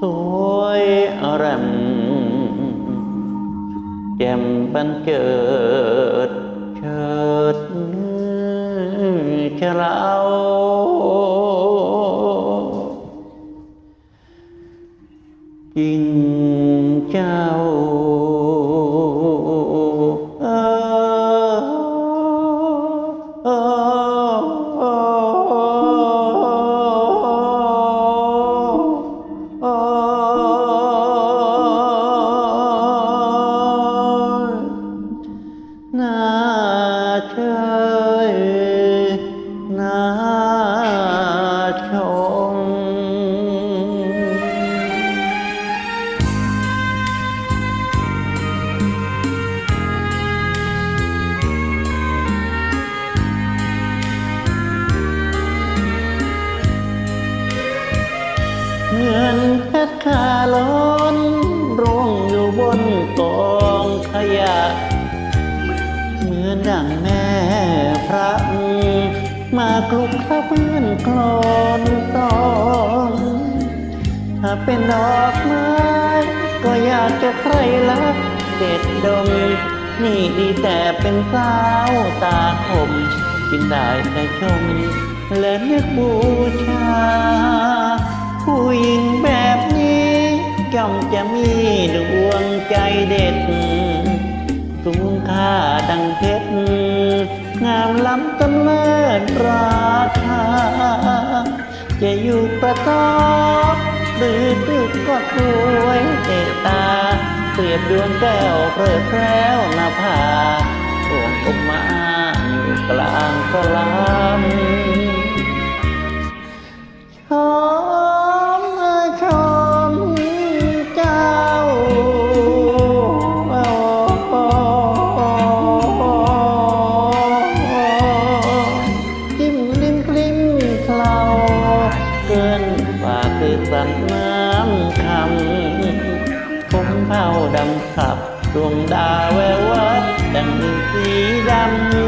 สวยอรมแจ่มบันเจิดเชิดเฉลาวจิงเจ้า องขยะ เหมือนดังแม่พระมาคลุกคลับเพื่อนกลอนตอนถ้าเป็นดอกไม้ก็อยากจะใครลักเด็ดดม นี่ดีแต่เป็นสาวตาคมกินได้แต่ชมและนึกบูชา จะมีดวงใจเด็ด สูงค่าดังเพชรงามล้ำต้นเลิศราคา จะอยู่ประตอบหรือตึกก็สวยเตตา เปรียบดวงแก้วเพลิดเพล้วนาภาดวงอุมาอยู่กลางสลา สันน้ำคำผมเผาดำขับดวงดาวแวววับดังสีด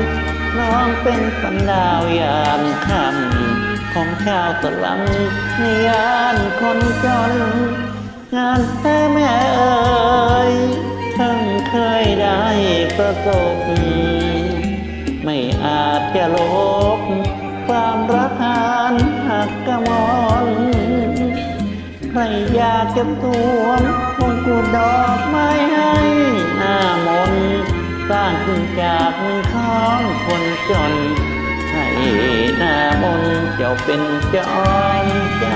ำน้องเป็นสันดาวยามค่ำของชาวสลัมในยานคนจน งานแท้แม่เอ่ยเพิ่งเคยได้ประสบไม่อาจจะลบความรักหานหักกระมอ อยากจะสวมมงกุฎดอกไม้ให้หน้ามนสร้างขึ้นจากมือของคนจนให้หน้ามนเจ้าเป็นจอมใจ